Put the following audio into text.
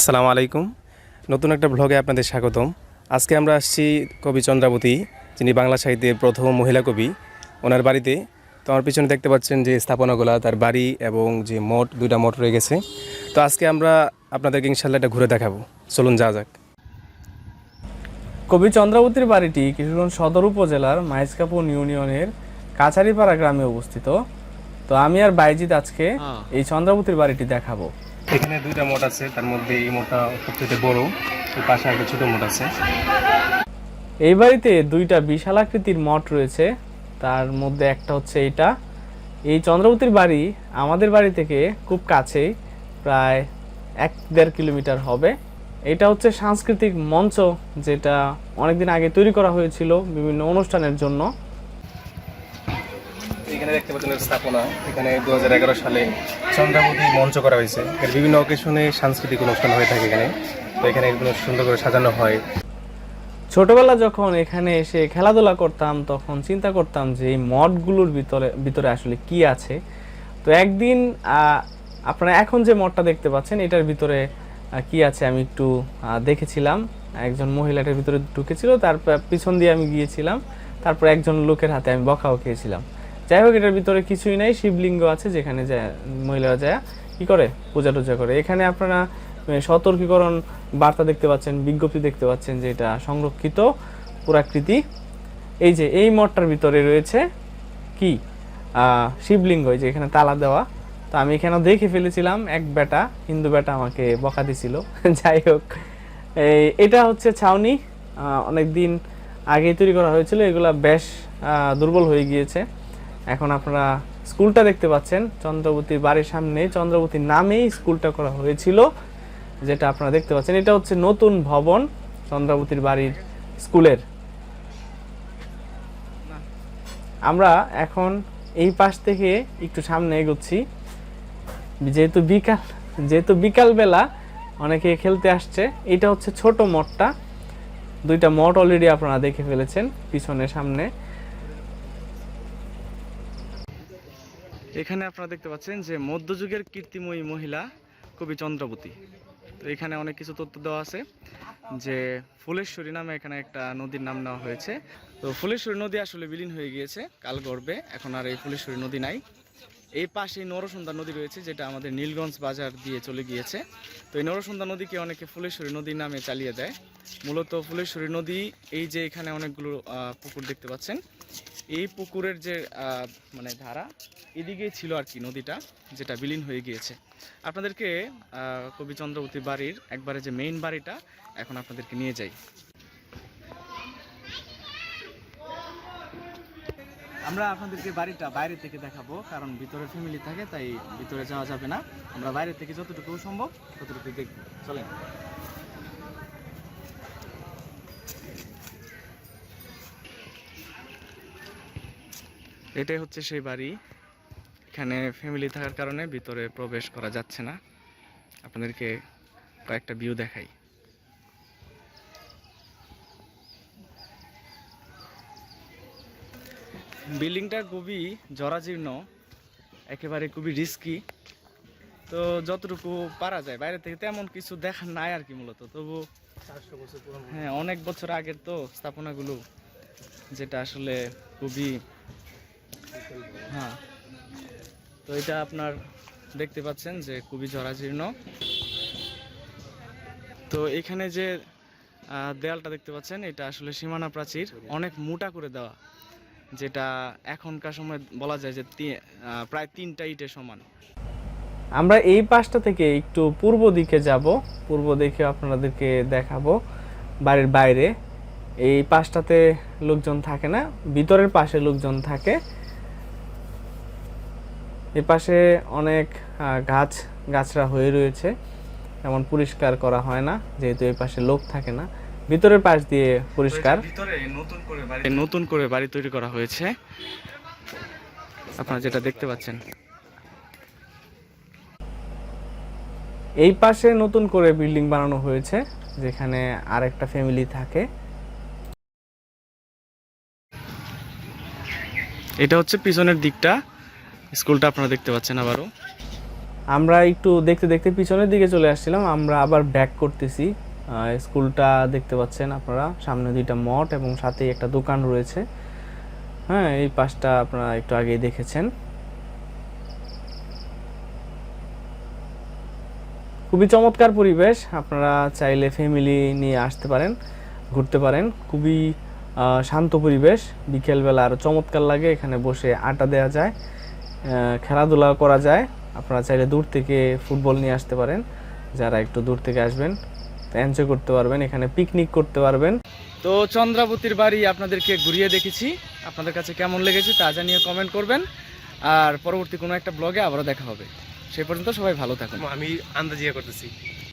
আসসালামু আলাইকুম। নতুন একটা ব্লগে আপনাদের স্বাগতম। আজকে আমরা আসছি কবি চন্দ্রাবতী যিনি বাংলা সাহিত্যের প্রথম মহিলা কবি। ওনার বাড়িতে। তো আমার পিছনে দেখতে পাচ্ছেন যে স্থাপনাগুলা তার বাড়ি এবং যে মঠ দুইটা মঠ রয়ে গেছে। তো আজকে আমরা আপনাদেরকে ইনশাল্লাহ এটা ঘুরে দেখাবো। চলুন যা যাক। কবি চন্দ্রাবতীর বাড়িটি কিশোরগঞ্জ সদর উপজেলার মাইজকাপুর ইউনিয়নের কাছারিপাড়া গ্রামে অবস্থিত। তো আমি আর বাইজিৎ আজকে এই চন্দ্রাবতীর বাড়িটি দেখাবো। এখানে দুইটা মঠ আছে, তার মধ্যে এই মঠটা সবচেয়ে বড় ওই পাশে একটা ছোট মঠ আছে। এই বাড়িতে দুইটা বিশাল আকৃতির মঠ রয়েছে, তার মধ্যে একটা হচ্ছে এটা। এই চন্দ্রবতীর বাড়ি আমাদের বাড়ি থেকে খুব কাছেই, প্রায় এক দেড় কিলোমিটার হবে। এটা হচ্ছে সাংস্কৃতিক মঞ্চ, যেটা অনেকদিন আগে তৈরি করা হয়েছিল বিভিন্ন অনুষ্ঠানের জন্য। এখানে দেখতে পাচ্ছেন স্থাপনা। এখানে দু সালে চন্দ্রাবতী মঞ্চ করা হয়েছে। এর বিভিন্ন অকেশনে সাংস্কৃতিক অনুষ্ঠান হয়ে থাকে এখানে। তো এখানে এগুলো সুন্দর করে সাজানো হয়। ছোটবেলা যখন এখানে এসে খেলাধুলা করতাম, তখন চিন্তা করতাম যে এই মঠগুলোর ভিতরে ভিতরে আসলে কি আছে। তো একদিন আপনারা এখন যে মঠটা দেখতে পাচ্ছেন, এটার ভিতরে কি আছে আমি একটু দেখেছিলাম। একজন মহিলাটার ভিতরে ঢুকেছিল, তার পিছন দিয়ে আমি গিয়েছিলাম। তারপর একজন লোকের হাতে আমি বকাও খেয়েছিলাম। যাই হোক, এটার ভিতরে কিছুই নাই, শিবলিঙ্গ আছে যেখানে যায়, মহিলারা যায়, কি করে? পূজা টুজা করে। এখানে আপনারা সতর্কীকরণ বার্তা দেখতে পাচ্ছেন, বিজ্ঞপ্তি দেখতে পাচ্ছেন যে এটা সংরক্ষিত পুরাকৃতি। এই যে, এই মঠটার ভিতরে রয়েছে কি? শিবলিঙ্গ যে এখানে তালা দেওয়া। তো আমি এখানে দেখে ফেলেছিলাম, এক বেটা, হিন্দু বেটা আমাকে বকা দিছিল। যাই হোক এটা হচ্ছে ছাউনি। অনেক দিন আগেই তৈরি করা হয়েছিল। এগুলা বেশ দুর্বল হয়ে গিয়েছে। এখন আপনারা স্কুলটা দেখতে পাচ্ছেন। চন্দ্রবতীর বাড়ির সামনে চন্দ্রবতীর নামেই স্কুলটা করা হয়েছিল, যেটা আপনারা দেখতে পাচ্ছেন। এটা হচ্ছে নতুন ভবন চন্দ্রাবতীর বাড়ির স্কুলের। আমরা এখন এই পাশ থেকে একটু সামনে এগোচ্ছি। যেহেতু বিকাল, যেহেতু বিকালবেলা অনেকে খেলতে আসছে, এটা হচ্ছে ছোট মঠটা। দুইটা মঠ অলরেডি আপনারা দেখে ফেলেছেন, পিছনে, সামনে। এখানে আপনারা দেখতে পাচ্ছেন যে মধ্যযুগের কীর্তিময়ী মহিলা কবি চন্দ্রবতী। তো এখানে অনেক কিছু তথ্য দেওয়া আছে যে ফুলেশ্বরী নামে এখানে একটা নদীর নাম নেওয়া হয়েছে। তো ফুলেশ্বরী নদী আসলে বিলীন হয়ে গিয়েছে কাল গর্বে এখন আর এই ফুলেশ্বরী নদী নাই। এই পাশেই নরসুন্দা নদী রয়েছে, যেটা আমাদের নীলগঞ্জ বাজার দিয়ে চলে গিয়েছে। তো এই নরসুন্দা নদীকে অনেকে ফুলেশ্বরী নদীর নামে চালিয়ে দেয়। মূলত ফুলেশ্বরী নদী, এই যে এখানে অনেকগুলো পুকুর দেখতে পাচ্ছেন। এই পুকুরের যে মানে ধারা এদিকেই ছিল আর কি নদীটা, যেটা বিলীন হয়ে গিয়েছে। আপনাদেরকে কবি চন্দ্রবতী বাড়ির একবারে যে মেইন বাড়িটা, এখন আপনাদেরকে নিয়ে যাই। আমরা আপনাদেরকে বাড়িটা বাইরে থেকে দেখাবো, কারণ ভিতরে ফ্যামিলি থাকে, তাই ভিতরে যাওয়া যাবে না। আমরা বাইরে থেকে যতটুকু সম্ভব ততটুকু দেখব। চলেন। এটাই হচ্ছে সেই বাড়ি। এখানে ফ্যামিলি থাকার কারণে ভিতরে প্রবেশ করা যাচ্ছে না। আপনাদেরকে কয়েকটা ভিউ দেখাই। বিল্ডিংটা খুবই জরাজীর্ণ একেবারে খুবই রিস্কি তো যতটুকু পারা যায় বাইরে থেকে তেমন কিছু দেখার নাই আর কি মূলত। তবু হ্যাঁ অনেক বছর আগের তো স্থাপনাগুলো যেটা আসলে খুবই হ্যাঁ। তো এটা আপনার দেখতে পাচ্ছেন যে খুবই জরাজীর্ণ। তো এখানে যে দেয়ালটা দেখতে পাচ্ছেন, এটা আসলে সীমানা প্রাচীর। অনেক মোটা করে দেওয়া, যেটা এখনকার সময় বলা যায় যে প্রায় তিনটা ইটের সমান। আমরা এই পাশটা থেকে একটু পূর্ব দিকে যাব। পূর্ব দিকে আপনাদেরকে দেখাবো বাড়ির বাইরে। এই পাশটাতে লোকজন থাকে না, ভিতরের পাশে লোকজন থাকে। এ পাশে অনেক আহ, গাছ গাছরা হয়ে রয়েছে। এমন পরিষ্কার করা হয় না যেহেতু এই পাশে লোক থাকে না। ভিতরের পাশ দিয়ে পরিষ্কার। ভিতরে নতুন করে বাড়ি নতুন করে বাড়ি তৈরি করা হয়েছে। আপনারা যেটা দেখতে পাচ্ছেন। এই পাশে নতুন করে বিল্ডিং বানানো হয়েছে যেখানে আরেকটা ফ্যামিলি থাকে। এটা হচ্ছে পিছনের দিকটা। স্কুলটা আপনারা দেখতে পাচ্ছেন আবারও। আমরা একটু দেখতে দেখতে পিছনের দিকে চলে আসছিলাম, আমরা আবার ব্যাক করতেছি। স্কুলটা দেখতে পাচ্ছেন আপনারা, সামনে দুইটা মঠ এবং সাথেই একটা দোকান রয়েছে। হ্যাঁ এই পাশটা আপনারা একটু আগেই দেখেছেন। খুবই চমৎকার পরিবেশ, আপনারা চাইলে ফ্যামিলি নিয়ে আসতে পারেন, ঘুরতে পারেন। খুবই শান্ত পরিবেশ, বিকেলবেলা আরও চমৎকার লাগে, এখানে বসে আড্ডা দেওয়া যায়। খেলাধুলা করা যায়। আপনারা চাইলে দূর থেকে ফুটবল নিয়ে আসতে পারেন। যারা একটু দূর থেকে আসবেন এনজয় করতে পারবেন। এখানে পিকনিক করতে পারবেন। তো চন্দ্রাবতীর বাড়ি আপনাদেরকে ঘুরিয়ে দেখেছি। আপনাদের কাছে কেমন লেগেছে তা জানিয়ে কমেন্ট করবেন। আর পরবর্তী কোনো একটা ব্লগে আবারও দেখা হবে। সে পর্যন্ত সবাই ভালো থাকুন। আমি আন্দাজিয়া করতেছি।